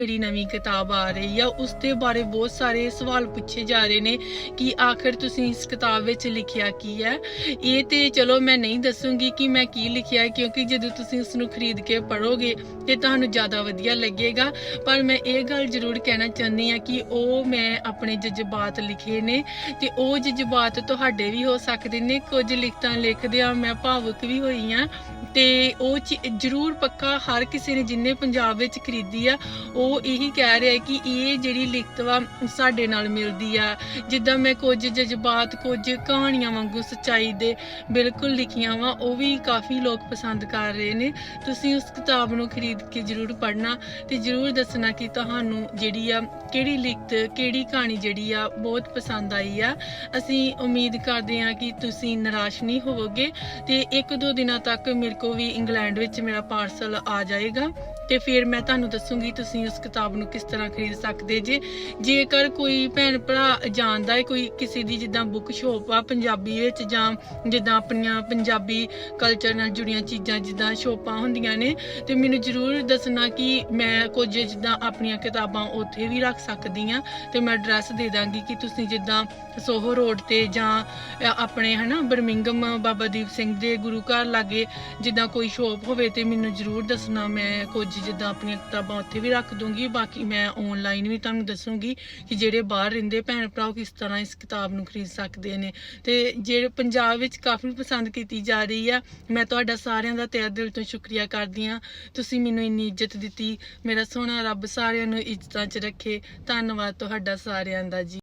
ਜਿਹੜੀ ਨਵੀਂ ਕਿਤਾਬ ਆ ਰਹੀ ਆ ਉਸ ਦੇ ਬਾਰੇ ਬਹੁਤ ਸਾਰੇ ਸਵਾਲ ਪੁੱਛੇ ਜਾ ਰਹੇ ਨੇ ਕਿ ਆਖਰ ਤੁਸੀਂ ਇਸ ਕਿਤਾਬ ਵਿੱਚ ਲਿਖਿਆ ਕੀ ਹੈ? ਇਹ ਤੇ ਚਲੋ ਮੈਂ ਨਹੀਂ ਦੱਸੂਗੀ ਕਿ ਮੈਂ ਕੀ ਲਿਖਿਆ ਕਿਉਂਕਿ ਜਦੋਂ ਤੁਸੀਂ ਉਸ ਨੂੰ ਖਰੀਦ ਕੇ ਪੜੋਗੇ ਤੇ ਤੁਹਾਨੂੰ ਜ਼ਿਆਦਾ ਵਧੀਆ ਲੱਗੇਗਾ। ਪਰ ਮੈਂ ਇਹ ਗੱਲ ਜ਼ਰੂਰ ਕਹਿਣਾ ਚਾਹੁੰਦੀ ਆ ਕਿ ਉਹ ਮੈਂ ਆਪਣੇ ਜਜ਼ਬਾਤ ਲਿਖੇ ਨੇ, ਤੇ ਉਹ ਜਜ਼ਬਾਤ ਤੁਹਾਡੇ ਵੀ ਹੋ ਸਕਦੇ ਨੇ। ਕੁਝ ਲਿਖਤਾਂ ਲਿਖਦੇ ਆ ਮੈਂ ਭਾਵੁਕ ਵੀ ਹੋਈ ਆ ਤੇ ਉਹ ਚੀ- ਜ਼ਰੂਰ ਪੱਕਾ ਹਰ ਕਿਸੇ ਨੇ ਜਿੰਨੇ ਪੰਜਾਬ ਵਿੱਚ ਖਰੀਦੀ ਆ, ਉਹ ਉਹ ਇਹੀ ਕਹਿ ਰਿਹਾ ਕਿ ਇਹ ਜਿਹੜੀ ਲਿਖਤ ਵਾ ਸਾਡੇ ਨਾਲ ਮਿਲਦੀ ਆ। ਜਿੱਦਾਂ ਮੈਂ ਕੁਝ ਜਜ਼ਬਾਤ, ਕੁਝ ਕਹਾਣੀਆਂ ਵਾਂਗੂ ਸੱਚਾਈ ਦੇ ਬਿਲਕੁਲ ਲਿਖੀਆਂ ਵਾ, ਉਹ ਵੀ ਕਾਫੀ ਲੋਕ ਪਸੰਦ ਕਰ ਰਹੇ ਨੇ। ਤੁਸੀਂ ਉਸ ਕਿਤਾਬ ਨੂੰ ਖਰੀਦ ਕੇ ਜ਼ਰੂਰ ਪੜ੍ਹਨਾ ਤੇ ਜ਼ਰੂਰ ਦੱਸਣਾ ਕਿ ਤੁਹਾਨੂੰ ਜਿਹੜੀ ਆ, ਕਿਹੜੀ ਲਿਖਤ, ਕਿਹੜੀ ਕਹਾਣੀ ਜਿਹੜੀ ਆ ਬਹੁਤ ਪਸੰਦ ਆਈ ਆ। ਅਸੀਂ ਉਮੀਦ ਕਰਦੇ ਹਾਂ ਕਿ ਤੁਸੀਂ ਨਿਰਾਸ਼ ਨਹੀਂ ਹੋਵੋਗੇ ਤੇ ਇੱਕ ਦੋ ਦਿਨਾਂ ਤੱਕ ਮੇਰੇ ਕੋ ਵੀ ਇੰਗਲੈਂਡ ਵਿੱਚ ਮੇਰਾ ਪਾਰਸਲ ਆ ਜਾਏਗਾ। ਤੇ ਫਿਰ ਮੈਂ ਤੁਹਾਨੂੰ ਦੱਸੂਗੀ ਤੁਸੀਂ ਉਸ ਕਿਤਾਬ ਨੂੰ ਕਿਸ ਤਰ੍ਹਾਂ ਖਰੀਦ ਸਕਦੇ ਜੇ। ਜੇਕਰ ਕੋਈ ਭੈਣ ਭਰਾ ਜਾਣਦਾ ਹੈ ਕੋਈ ਕਿਸੇ ਦੀ ਜਿੱਦਾਂ ਬੁੱਕ ਸ਼ੋਪ ਆ ਪੰਜਾਬੀ ਵਿੱਚ ਜਾਂ ਜਿੱਦਾਂ ਆਪਣੀਆਂ ਪੰਜਾਬੀ ਕਲਚਰ ਨਾਲ ਜੁੜੀਆਂ ਚੀਜ਼ਾਂ ਜਿੱਦਾਂ ਸ਼ੋਪਾਂ ਹੁੰਦੀਆਂ ਨੇ ਤੇ ਮੈਨੂੰ ਜ਼ਰੂਰ ਦੱਸਣਾ ਕਿ ਮੈਂ ਕੁਝ ਜਿੱਦਾਂ ਆਪਣੀਆਂ ਕਿਤਾਬਾਂ ਉੱਥੇ ਵੀ ਰੱਖ ਸਕਦੀ ਆ ਤੇ ਮੈਂ ਐਡਰੈਸ ਦੇ ਦਾਂਗੀ ਕਿ ਤੁਸੀਂ ਜਿੱਦਾਂ ਸੋਹੋ ਰੋਡ ਤੇ ਜਾਂ ਅ, ਆਪਣੇ ਹਨਾ ਬਰਮਿੰਗਮ ਬਾਬਾ ਦੀਪ ਸਿੰਘ ਦੇ ਗੁਰੂ ਘਰ ਲਾਗੇ ਜਿੱਦਾਂ ਕੋਈ ਸ਼ੋਪ ਹੋਵੇ ਤੇ ਮੈਨੂੰ ਜ਼ਰੂਰ ਦੱਸਣਾ ਮੈਂ ਕੁਝ ਜਿੱਦਾਂ ਆਪਣੀਆਂ ਕਿਤਾਬਾਂ ਉੱਥੇ ਵੀ ਰੱਖ ਦੂੰਗੀ, ਬਾਕੀ ਮੈਂ ਆਨਲਾਈਨ ਵੀ ਤੁਹਾਨੂੰ ਦੱਸੂਗੀ ਕਿ ਜਿਹੜੇ ਬਾਹਰ ਰਹਿੰਦੇ ਭੈਣ ਭਰਾ ਉਹ ਕਿਸ ਤਰ੍ਹਾਂ ਇਸ ਕਿਤਾਬ ਨੂੰ ਖਰੀਦ ਸਕਦੇ ਨੇ। ਤੇ ਜਿਹੜੇ ਪੰਜਾਬ ਵਿੱਚ ਕਾਫੀ ਪਸੰਦ ਕੀਤੀ ਜਾ ਰਹੀ ਆ, ਮੈਂ ਤੁਹਾਡਾ ਸਾਰਿਆਂ ਦਾ ਤਹਿ ਦਿਲ ਤੋਂ ਸ਼ੁਕਰੀਆ ਕਰਦੀ ਆ ਤੁਸੀਂ ਮੈਨੂੰ ਇੰਨੀ ਇੱਜ਼ਤ ਦਿੱਤੀ, ਮੇਰਾ ਸੋਹਣਾ ਰੱਬ ਸਾਰਿਆਂ ਨੂੰ ਇੱਜ਼ਤਾਂ 'ਚ ਰੱਖੇ। ਧੰਨਵਾਦ ਤੁਹਾਡਾ ਸਾਰਿਆਂ ਦਾ ਜੀ।